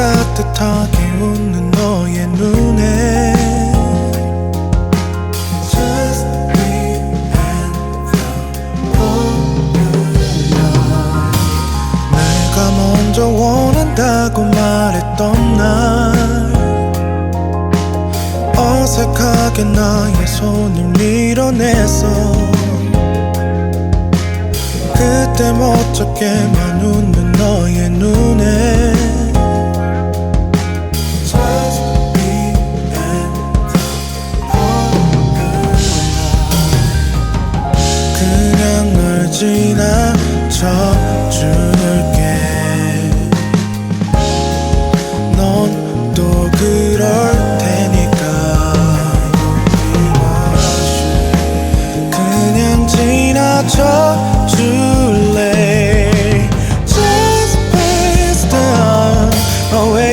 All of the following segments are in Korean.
따뜻하게 웃는 너의 눈에 Just me and 먼저 원한다고 말했던 날 어색하게 나의 손을 밀어냈어 그때 멋쩍게만 웃는 너의 눈에 지나 쳐 줄게. 넌 또 그럴 테니까. 그냥 지나쳐 줄래? Just pass the away.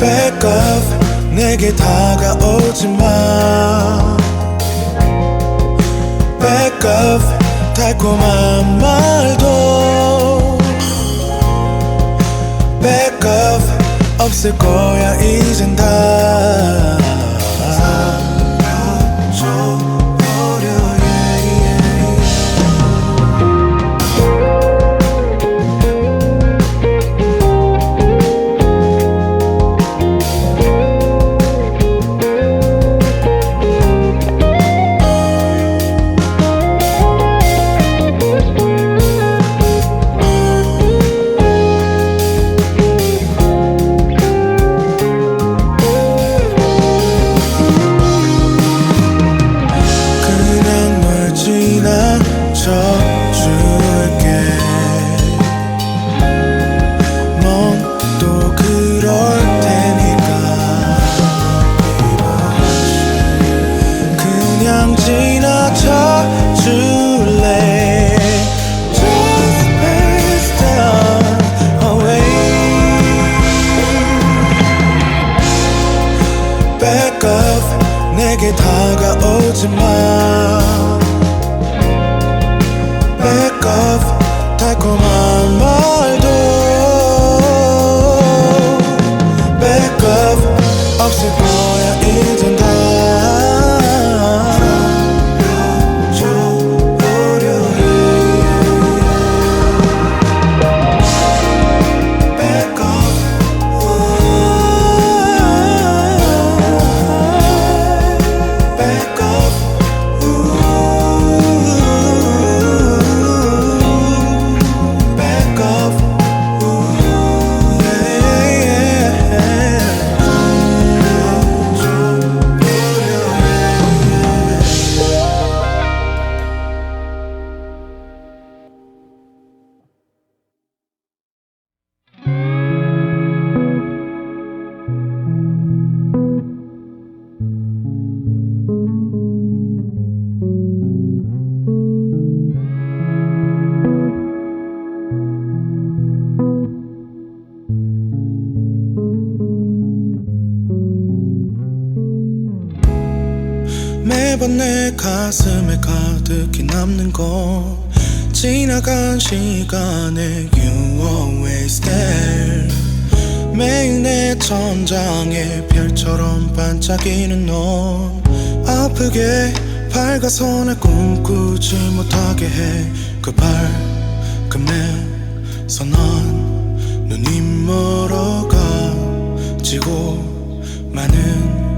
Back off. 내게 다가오지 마 달콤한 말도 Back 없을 거야 이젠 다 다가오지 마 Back off 가슴에 가득히 남는 건 지나간 시간에 You always there. 매일 내 천장에 별처럼 반짝이는 넌 아프게 밝아서 날 꿈꾸지 못하게 해그 밝음에서 난 눈이 멀어가 지고 많은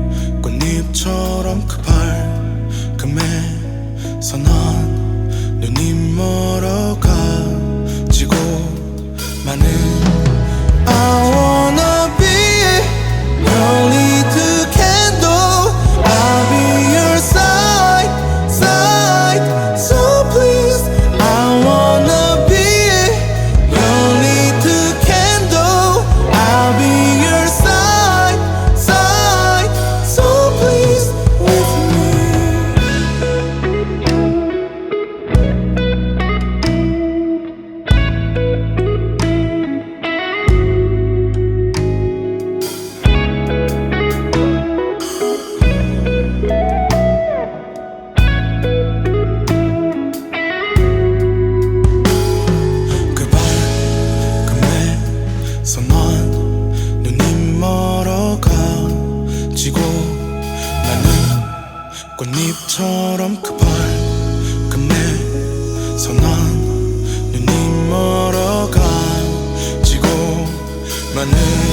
꽃잎처럼 급할 금해 선한 눈이 멀어가지고 많은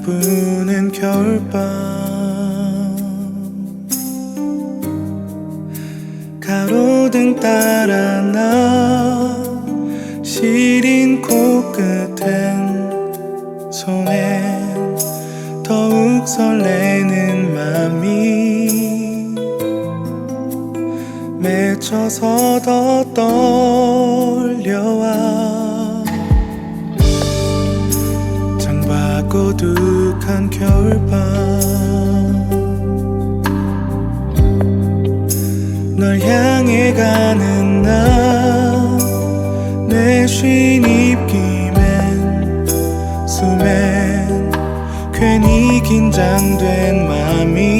부는 겨울밤. 가로등 따라 나 시린 코끝엔 손엔 더욱 설레는 맘이 맺혀서 더 떨려와 고둑한 겨울밤. 널 향해 가는 나내 쉰 입김엔 숨엔 괜히 긴장된 맘이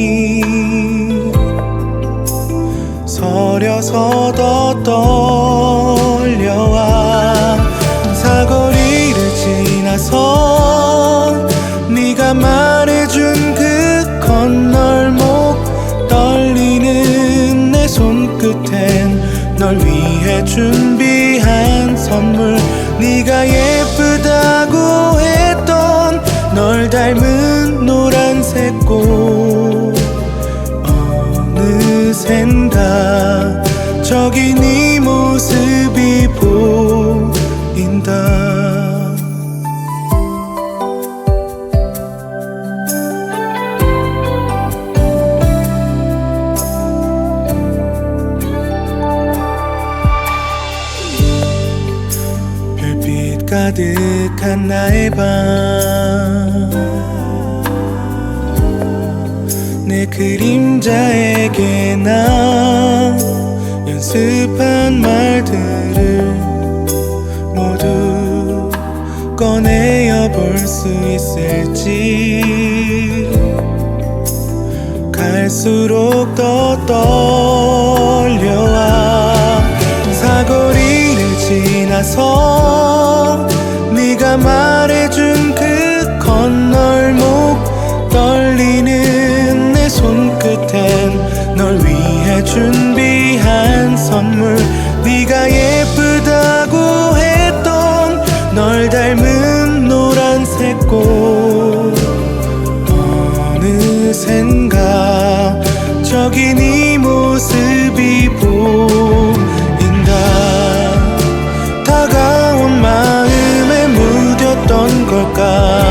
말해준 그 건널목 떨리는 내 손끝엔 널 위해 준비한 선물. 네가 예쁘다고 했던 널 닮은 노란색 꽃. 어느샌가 저기 네 모습이 보인다 가득한 나의 밤. 내 그림자에게 나 연습한 말들을 모두 꺼내어 볼 수 있을지. 갈수록 더 떨려와 지나서 네가 말해준 그 건널목 떨리는 내 손끝엔 널 위해 준비한 선물. 네가 예쁘다고 했던 널 닮은 노란색 꽃. 어느샌가 저기 네 God.